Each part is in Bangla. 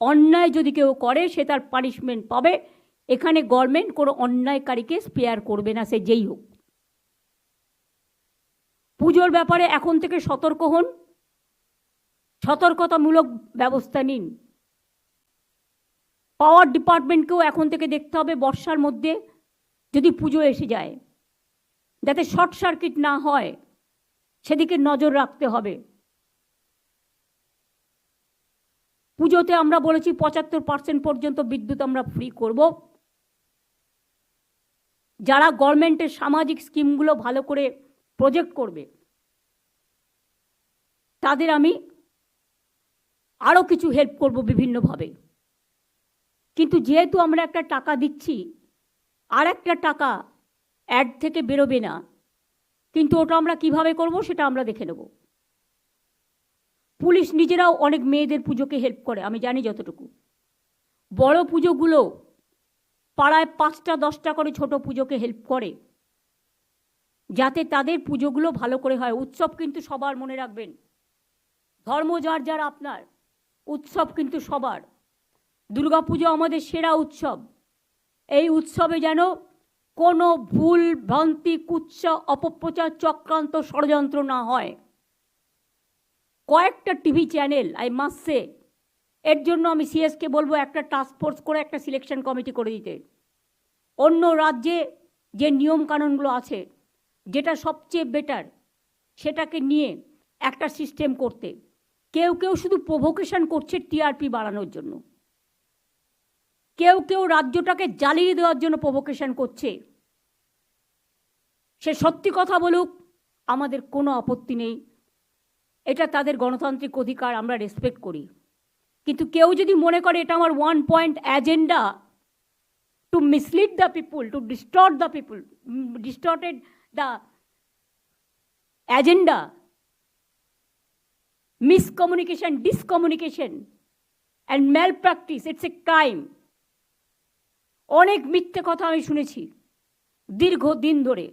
অন্যায় যদি কেউ করে, সে তার পানিশমেন্ট পাবে। এখানে গভর্নমেন্ট কোনো অন্যায়কারীকে স্পেয়ার করবে না, সে যেই হোক। পুজোর ব্যাপারে এখন থেকে সতর্ক হন। সতর্কতামূলক ব্যবস্থা নিন। পাওয়ার ডিপার্টমেন্টকেও এখন থেকে দেখতে হবে বর্ষার মধ্যে, যদি পুজো এসে যায়। যাতে শর্ট সার্কিট না হয়, সেদিকে নজর রাখতে হবে। পুজোতে আমরা বলেছি পঁচাত্তর পার্সেন্ট পর্যন্ত বিদ্যুৎ আমরা ফ্রি করব। যারা গভর্নমেন্টের সামাজিক স্কিমগুলো ভালো করে প্রজেক্ট করবে, তাদের আমি আরও কিছু হেল্প করব বিভিন্নভাবে। কিন্তু যেহেতু আমরা একটা টাকা দিচ্ছি, আর একটা টাকা অ্যাড থেকে বেরোবে না, কিন্তু ওটা আমরা কীভাবে করব সেটা আমরা দেখে নেব। পুলিশ নিজেরাও অনেক মেয়েদের পুজোকে হেল্প করে, আমি জানি যতটুকু। বড় পুজোগুলো পাড়ায় পাঁচটা, দশটা করে ছোট পুজোকে হেল্প করে, যাতে তাদের পুজোগুলো ভালো করে হয়। উৎসব কিন্তু সবার মনে রাখবেন। ধর্ম যার যার আপনার, উৎসব কিন্তু সবার। দুর্গাপুজো আমাদের সেরা উৎসব। এই উৎসবে যেন কোনো ভুল, ভ্রান্তি, কুৎসা, অপপ্রচার, চক্রান্ত, ষড়যন্ত্র না হয়। কয়েকটা টিভি চ্যানেল আই মাসে এর জন্য আমি সিএসকে বলব একটা টাস্ক ফোর্স করে একটা সিলেকশন কমিটি করে দিতে। অন্য রাজ্যে যে নিয়ম কানুনগুলো আছে, যেটা সবচেয়ে বেটার সেটাকে নিয়ে একটা সিস্টেম করতে। কেউ কেউ শুধু প্রভোকেশন করছে টিআরপি বাড়ানোর জন্য। কেউ কেউ রাজ্যটাকে জ্বালিয়ে দেওয়ার জন্য প্রভোকেশন করছে। সে সত্যি কথা বলুক, আমাদের কোনো আপত্তি নেই। এটা তাদের গণতান্ত্রিক অধিকার, আমরা রেসপেক্ট করি। কিন্তু কেউ যদি মনে করে এটা আমার one point agenda to mislead the people to distort the people distorted the agenda miscommunication discommunication and malpractice it's a crime অনেক মিথ্যে কথা আমি শুনেছি দীর্ঘ দিন ধরে।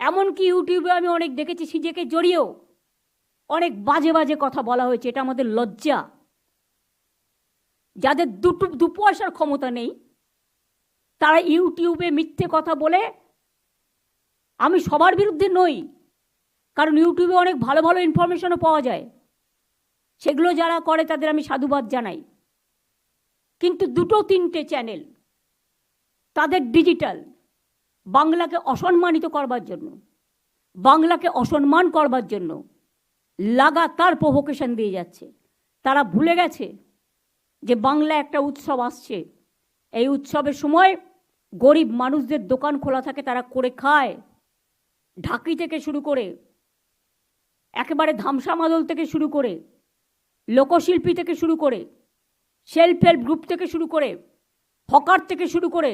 এমনকি ইউটিউবে আমি অনেক দেখেছি, সিজেকে জড়িয়েও। অনেক বাজে বাজে কথা বলা হয়েছে, এটা আমাদের লজ্জা। যাদের দুটো দু পয়সার ক্ষমতা নেই, তারা ইউটিউবে মিথ্যে কথা বলে, আমি সবার বিরুদ্ধে নই, কারণ ইউটিউবে অনেক ভালো ভালো ইনফরমেশনও পাওয়া যায়। সেগুলো যারা করে, তাদের আমি সাধুবাদ জানাই। কিন্তু দুটো, তিনটে চ্যানেল তাদের ডিজিটাল বাংলাকে অসম্মানিত করবার জন্য, বাংলাকে অসম্মান করবার জন্য লাগাতার প্রভোকেশন দিয়ে যাচ্ছে। তারা ভুলে গেছে যে বাংলা একটা উৎসব আসছে। এই উৎসবের সময় গরিব মানুষদের দোকান খোলা থাকে, তারা করে খায়। ঢাকি থেকে শুরু করে, একেবারে ধামসা মাদল থেকে শুরু করে, লোকশিল্পী থেকে শুরু করে সেলফ হেল্প গ্রুপ থেকে শুরু করে, হকার থেকে শুরু করে,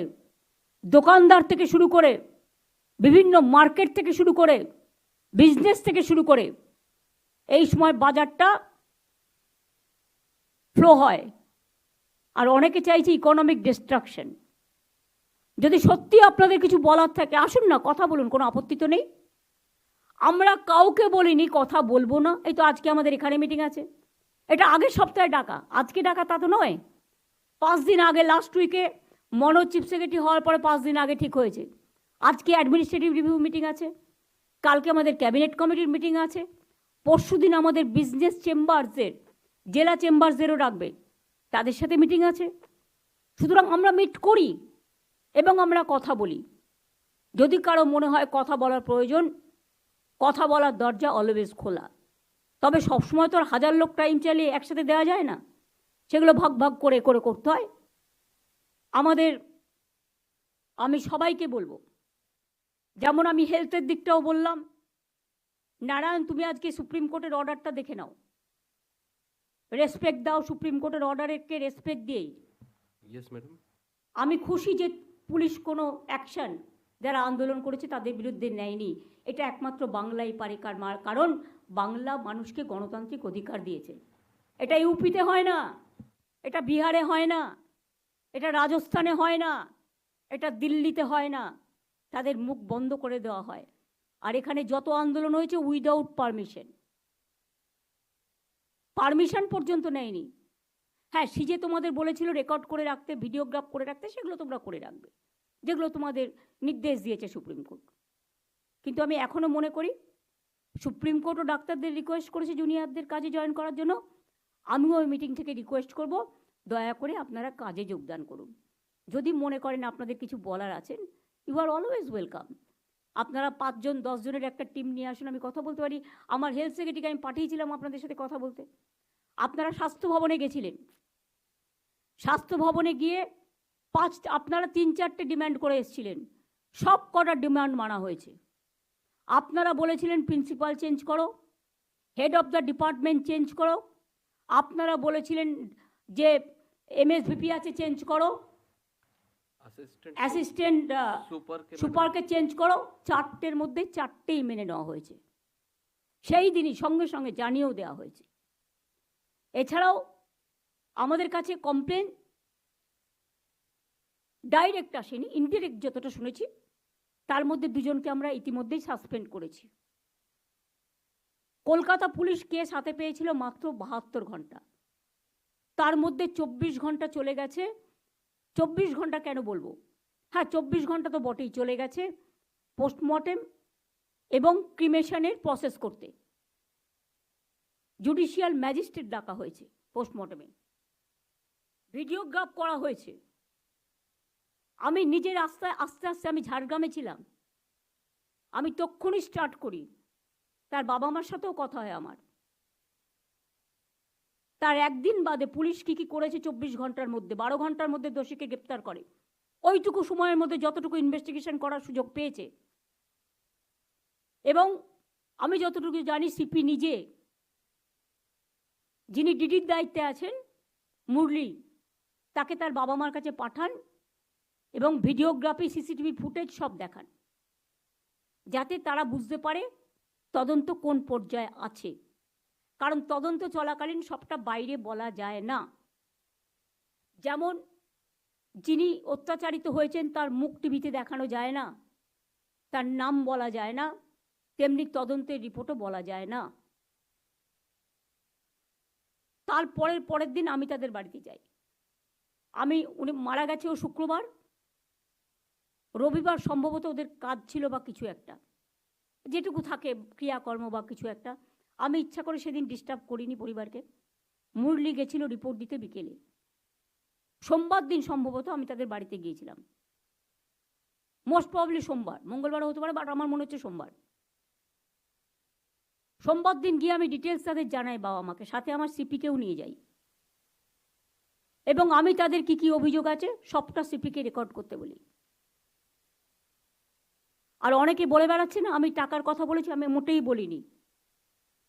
দোকানদার থেকে শুরু করে, বিভিন্ন মার্কেট থেকে শুরু করে বিজনেস থেকে শুরু করে এই সময় বাজারটা ফ্লো হয়। আর অনেকে চাইছে ইকোনমিক ডিস্ট্রাকশন যদি সত্যি আপনাদের কিছু বলার থাকে, আসুন না, কথা বলুন, কোনো আপত্তি তো নেই। আমরা কাউকে বলিনি কথা বলব না। এই তো আজকে আমাদের এখানে মিটিং আছে। এটা আগের সপ্তাহে ডাকা, আজকে ডাকা তা তো নয়। পাঁচ দিন আগে লাস্ট উইকে মনোজ চিফ সেক্রেটারি হওয়ার পরে পাঁচ দিন আগে ঠিক হয়েছে। আজকে অ্যাডমিনিস্ট্রেটিভ রিভিউ মিটিং আছে। কালকে আমাদের ক্যাবিনেট কমিটির মিটিং আছে। পরশু দিন আমাদের বিজনেস চেম্বার্সের জেলা চেম্বার্সদেরও রাখবে। তাদের সাথে মিটিং আছে। সুতরাং আমরা মিট করি এবং আমরা কথা বলি। যদি কারও মনে হয় কথা বলার প্রয়োজন, কথা বলার দরজা অলওয়েজ খোলা। তবে সবসময় তো আর হাজার লোক টাইম চালিয়ে একসাথে দেওয়া যায় না। সেগুলো ভাগ ভাগ করে করে করতে হয়। আমাদের, আমি সবাইকে বলব, যেমন আমি হেলথের দিকটাও বললাম নারায়ণ তুমি আজকে সুপ্রিম কোর্টের অর্ডারটা দেখে নাও। রেসপেক্ট দাও সুপ্রিম কোর্টের অর্ডারেরকে রেসপেক্ট দিয়েই। ম্যাডাম আমি খুশি যে পুলিশ কোনো অ্যাকশন যারা আন্দোলন করেছে তাদের বিরুদ্ধে নেয়নি। এটা একমাত্র বাংলাই পারে কারণ বাংলা মানুষকে গণতান্ত্রিক অধিকার দিয়েছে। এটা ইউপিতে হয় না এটা বিহারে হয় না এটা রাজস্থানে হয় না এটা দিল্লিতে হয় না। তাদের মুখ বন্ধ করে দেওয়া হয়। আর এখানে যত আন্দোলন হয়েছে উইদাউট পারমিশন পারমিশন পর্যন্ত নেয়নি। হ্যাঁ সিজে তোমাদের বলেছিল রেকর্ড করে রাখতে ভিডিওগ্রাফ করে রাখতে, সেগুলো তোমরা করে রাখবে। যেগুলো তোমাদের নির্দেশ দিয়েছে সুপ্রিম কোর্ট। কিন্তু আমি এখনও মনে করি, সুপ্রিম কোর্টও ডাক্তারদের রিকোয়েস্ট করেছে জুনিয়রদের কাজে জয়েন করার জন্য। আমিও ওই মিটিং থেকে রিকোয়েস্ট করব। দয়া করে আপনারা কাজে যোগদান করুন। যদি মনে করেন আপনাদের কিছু বলার আছেন ইউ আর অলওয়েজ ওয়েলকাম আপনারা পাঁচজন, দশজনের একটা টিম নিয়ে আসুন, আমি কথা বলতে পারি। আমার হেলথ সেক্রেটারিকে আমি পাঠিয়েছিলাম আপনাদের সাথে কথা বলতে। আপনারা স্বাস্থ্য ভবনে গেছিলেন। স্বাস্থ্য ভবনে গিয়ে পাঁচ আপনারা তিন চারটে ডিম্যান্ড করে এসেছিলেন। সব কটা ডিমান্ড মানা হয়েছে। আপনারা বলেছিলেন প্রিন্সিপাল চেঞ্জ করো। Head of the department change করো। আপনারা বলেছিলেন যে এমএসভিপি আছে চেঞ্জ করো। অ্যাসিস্ট্যান্ট সুপারকে চেঞ্জ করো চারটের মধ্যে চারটেই মেনে নেওয়া হয়েছে। সেই দিনই সঙ্গে সঙ্গে জানিয়েও দেওয়া হয়েছে। এছাড়াও আমাদের কাছে কমপ্লেন ডাইরেক্ট আসেনি ইনডিরেক্ট যতটা শুনেছি তার মধ্যে দুজনকে আমরা ইতিমধ্যেই সাসপেন্ড করেছি। কলকাতা পুলিশ কেস হাতে পেয়েছিল মাত্র বাহাত্তর ঘণ্টা। তার মধ্যে চব্বিশ ঘণ্টা চলে গেছে। চব্বিশ ঘণ্টা কেন বলব? হ্যাঁ চব্বিশ ঘণ্টা তো বটেই চলে গেছে পোস্টমর্টেম এবং ক্রিমেশনের প্রসেস করতে। জুডিশিয়াল ম্যাজিস্ট্রেট ডাকা হয়েছে পোস্টমর্টেমে ভিডিওগ্রাফ করা হয়েছে। আমি নিজের রাস্তায় আস্তে আস্তে আমি ঝাড়গ্রামে ছিলাম। আমি তক্ষুনি স্টার্ট করি। তার বাবা মার সাথেও কথা হয় আমার। তার একদিন বাদে পুলিশ কি কি করেছে চব্বিশ ঘণ্টার মধ্যে, বারো ঘণ্টার মধ্যে দোষীকে গ্রেপ্তার করে। ওইটুকু সময়ের মধ্যে যতটুকু ইনভেস্টিগেশন করার সুযোগ পেয়েছে। এবং আমি যতটুকু জানি সিপি নিজে যিনি ডিডির দায়িত্বে আছেন, মুরলি, তাকে তার বাবা মার কাছে পাঠান এবং ভিডিওগ্রাফি সিসিটিভি ফুটেজ সব দেখান। যাতে তারা বুঝতে পারে তদন্ত কোন পর্যায়ে আছে। কারণ তদন্ত চলাকালীন সবটা বাইরে বলা যায় না। যেমন যিনি অত্যাচারিত হয়েছেন, তার মুখ টিভিতে দেখানো যায় না, তার নাম বলা যায় না, তেমনি তদন্তের রিপোর্টও বলা যায় না। তারপরের পরের দিন আমি তাদের বাড়িতে যাই। আমি, উনি মারা গেছে ও শুক্রবার, রবিবার সম্ভবত ওদের কাজ ছিল বা কিছু একটা, যেটুকু থাকে ক্রিয়াকর্ম বা কিছু একটা আমি ইচ্ছা করে সেদিন ডিস্টার্ব করিনি পরিবারকে। মুরলি গেছিল রিপোর্ট দিতে বিকেলে। সোমবার দিন সম্ভবত আমি তাদের বাড়িতে গিয়েছিলাম। মোস্ট প্রবলি সোমবার। মঙ্গলবার হতে পারে বাট আমার মনে হচ্ছে সোমবার। সোমবার দিন গিয়ে আমি ডিটেলস তাদের জানাই বাবা মাকে। সাথে আমার সিপিকেও নিয়ে যাই। এবং আমি তাদের কি কি অভিযোগ আছে, সবটা সিপিকে রেকর্ড করতে বলি। আর অনেকে বলে বেড়াচ্ছে না, আমি টাকার কথা বলেছি, আমি মোটেই বলিনি।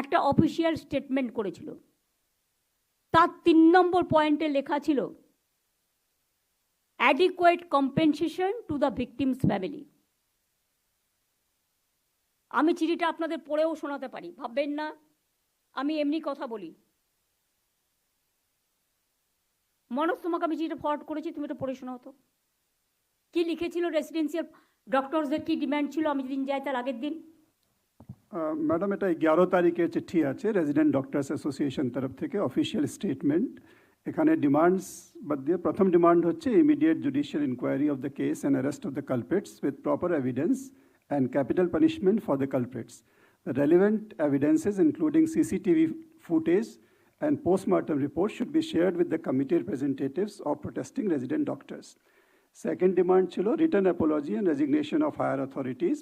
একটা অফিসিয়াল স্টেটমেন্ট করেছিল। তার তিন নম্বর পয়েন্টে লেখা ছিল adequate compensation to the victims family আমি চিঠিটা আপনাদের পড়েও শোনাতে পারি, ভাববেন না। আমি এমনি কথা বলি। মনোজ, তোমাকে আমি চিঠিটা ফরওয়ার্ড করেছি, তুমি এটা পড়ে শোনাও তো। কী লিখেছিল রেসিডেন্সিয়াল ডক্টরসদের কি ডিমান্ড ছিল? আমি যেদিন যাই তার আগের দিন। ম্যাডাম এটা এগারো তারিখের চিঠি আছে রেজিডেন্ট ডক্টরস অ্যাসোসিয়েশন তরফ থেকে অফিসিয়াল স্টেটমেন্ট এখানে ডিমান্ডস বাদ দিয়ে প্রথম ডিমান্ড হচ্ছে immediate judicial inquiry of the case and arrest of the culprits with proper evidence and capital punishment for the culprits The relevant evidences, including CCTV footage and postmortem reports, should be shared with the committee representatives of protesting resident doctors. Second demand ছিল written apology and resignation of higher authorities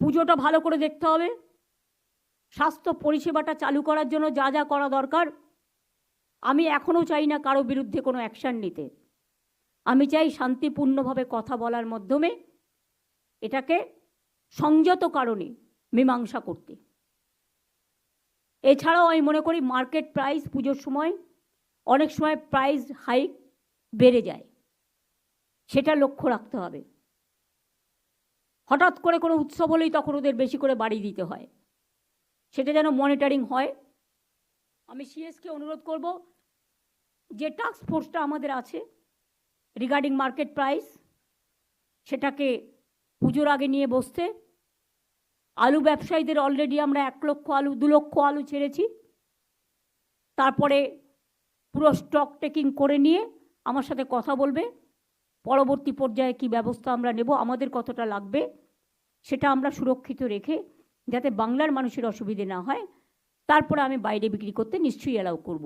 পুজোটা ভালো করে দেখতে হবে। স্বাস্থ্য পরিষেবাটা চালু করার জন্য যা যা করা দরকার। আমি এখনও চাই না কারও বিরুদ্ধে কোনো অ্যাকশান নিতে। আমি চাই শান্তিপূর্ণভাবে কথা বলার মাধ্যমে এটাকে সংযত কারণে মীমাংসা করতে। এছাড়াও আমি মনে করি মার্কেট প্রাইস পুজোর সময় অনেক সময় প্রাইস হাইক বেড়ে যায়। সেটা লক্ষ্য রাখতে হবে। হঠাৎ করে কোনো উৎসব হলেই তখন ওদের বেশি করে বাড়ি দিতে হয়। সেটা যেন মনিটরিং হয়। আমি সিএসকে অনুরোধ করব, যে টাস্ক ফোর্সটা আমাদের আছে রিগার্ডিং মার্কেট প্রাইস সেটাকে পুজোর আগে নিয়ে বসতে। আলু ব্যবসায়ীদের অলরেডি আমরা এক লক্ষ আলু, দু লক্ষ আলু ছেড়েছি। তারপরে পুরো স্টক টেকিং করে নিয়ে আমার সাথে কথা বলবে। পরবর্তী পর্যায়ে কি ব্যবস্থা আমরা নেব, আমাদের কতটা লাগবে, সেটা আমরা সুরক্ষিত রেখে যাতে বাংলার মানুষের অসুবিধে না হয়, তারপরে আমি বাইরে বিক্রি করতে নিশ্চয়ই অ্যালাউ করব।